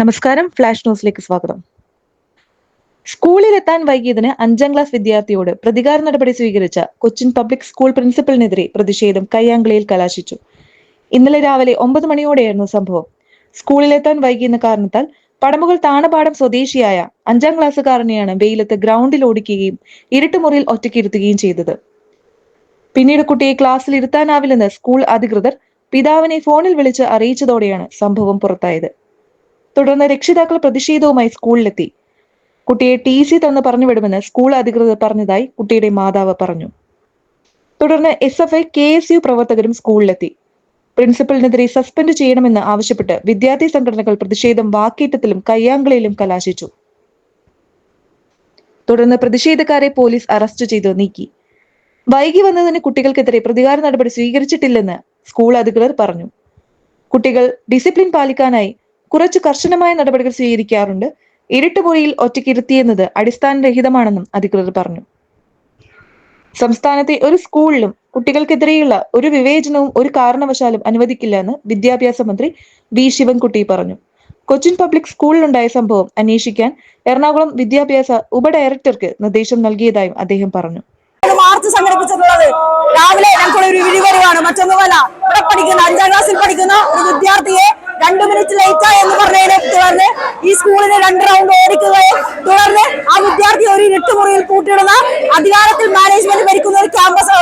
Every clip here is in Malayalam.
നമസ്കാരം ഫ്ലാഷ് ന്യൂസിലേക്ക് സ്വാഗതം. സ്കൂളിലെത്താൻ വൈകിയതിന് അഞ്ചാം ക്ലാസ് വിദ്യാർത്ഥിയോട് പ്രതികാര നടപടി സ്വീകരിച്ച കൊച്ചിൻ പബ്ലിക് സ്കൂൾ പ്രിൻസിപ്പലിനെതിരെ പ്രതിഷേധം കയ്യാങ്കളിയിൽ കലാശിച്ചു. ഇന്നലെ രാവിലെ ഒമ്പത് മണിയോടെയായിരുന്നു സംഭവം. സ്കൂളിലെത്താൻ വൈകിയെന്ന കാരണത്താൽ പടമുകൾ താണപാടം സ്വദേശിയായ അഞ്ചാം ക്ലാസ്സുകാരനെയാണ് വെയിലത്ത് ഗ്രൗണ്ടിൽ ഓടിക്കുകയും ഇരുട്ടുമുറിയിൽ ഒറ്റയ്ക്കിരുത്തുകയും ചെയ്തത്. പിന്നീട് കുട്ടിയെ ക്ലാസ്സിൽ ഇരുത്താനാവില്ലെന്ന് സ്കൂൾ അധികൃതർ പിതാവിനെ ഫോണിൽ വിളിച്ച് അറിയിച്ചതോടെയാണ് സംഭവം പുറത്തായത്. തുടർന്ന് രക്ഷിതാക്കൾ പ്രതിഷേധവുമായി സ്കൂളിലെത്തി. കുട്ടിയെ ടി സി തന്ന് പറഞ്ഞുവിടുമെന്ന് സ്കൂൾ അധികൃതർ പറഞ്ഞതായി കുട്ടിയുടെ മാതാവ് പറഞ്ഞു. തുടർന്ന് S F I K S U പ്രവർത്തകരും സ്കൂളിലെത്തി. പ്രിൻസിപ്പലിനെതിരെ സസ്പെൻഡ് ചെയ്യണമെന്ന് ആവശ്യപ്പെട്ട് വിദ്യാർത്ഥി സംഘടനകൾ പ്രതിഷേധം വാക്കേറ്റത്തിലും കയ്യാങ്കളിയിലും കലാശിച്ചു. തുടർന്ന് പ്രതിഷേധക്കാരെ പോലീസ് അറസ്റ്റ് ചെയ്ത് നീക്കി. വൈകി വന്നതിന് കുട്ടികൾക്കെതിരെ പ്രതികാര നടപടി സ്വീകരിച്ചിട്ടില്ലെന്ന് സ്കൂൾ അധികൃതർ പറഞ്ഞു. കുട്ടികൾ ഡിസിപ്ലിൻ പാലിക്കാനായി കുറച്ച് കർശനമായ നടപടികൾ സ്വീകരിക്കാറുണ്ട്. ഇരുട്ടുമുറിയിൽ ഒറ്റയ്ക്കിരുത്തിയെന്നത് അടിസ്ഥാനരഹിതമാണെന്നും അധികൃതർ പറഞ്ഞു. സംസ്ഥാനത്തെ ഒരു സ്കൂളിലും കുട്ടികൾക്കെതിരെയുള്ള ഒരു വിവേചനവും ഒരു കാരണവശാലും അനുവദിക്കില്ല എന്ന് വിദ്യാഭ്യാസ മന്ത്രി വി. ശിവൻകുട്ടി പറഞ്ഞു. കൊച്ചിൻ പബ്ലിക് സ്കൂളിലുണ്ടായ സംഭവം അന്വേഷിക്കാൻ എറണാകുളം വിദ്യാഭ്യാസ ഉപഡയറക്ടർക്ക് നിർദ്ദേശം നൽകിയതായും അദ്ദേഹം പറഞ്ഞു. മാർച്ച് സംഘടിപ്പിച്ചിട്ടുള്ളത് രാവിലെ ഞങ്ങൾക്ക് ഒരു വിഴിവരവാണ് മറ്റൊന്നുമല്ല ഇവിടെ പഠിക്കുന്ന അഞ്ചാം ക്ലാസ്സിൽ പഠിക്കുന്ന ഒരു വിദ്യാർത്ഥിയെ രണ്ടു മിനിറ്റ് ലേറ്റ് ആയി എന്ന് പറഞ്ഞതിനെ തുടർന്ന് ഈ സ്കൂളിനെ രണ്ട് റൗണ്ട് ഓടിക്കുകയും തുടർന്ന് ആ വിദ്യാർത്ഥി ഒരു ഇരുട്ടുമുറിയിൽ കൂട്ടിയിടുന്ന അധികാരത്തിൽ മാനേജ്മെന്റ് ഭരിക്കുന്ന ഒരു ക്യാമ്പസ്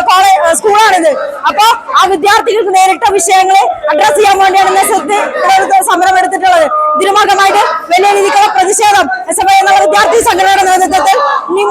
സ്കൂളാണിത് അപ്പോ ആ വിദ്യാർത്ഥികൾക്ക് നേരിട്ട വിഷയങ്ങളെ അഡ്രസ് ചെയ്യാൻ വേണ്ടിയാണ് ഇന്ന് സെറ്റ് സമരം എടുത്തിട്ടുള്ളത്. ഇതിനു ഭാഗമായിട്ട് വലിയ രീതിക്കുള്ള പ്രതിഷേധം എസ് ഐ എന്ന വിദ്യാർത്ഥി സംഘടനയുടെ നേതൃത്വത്തിൽ ഇനി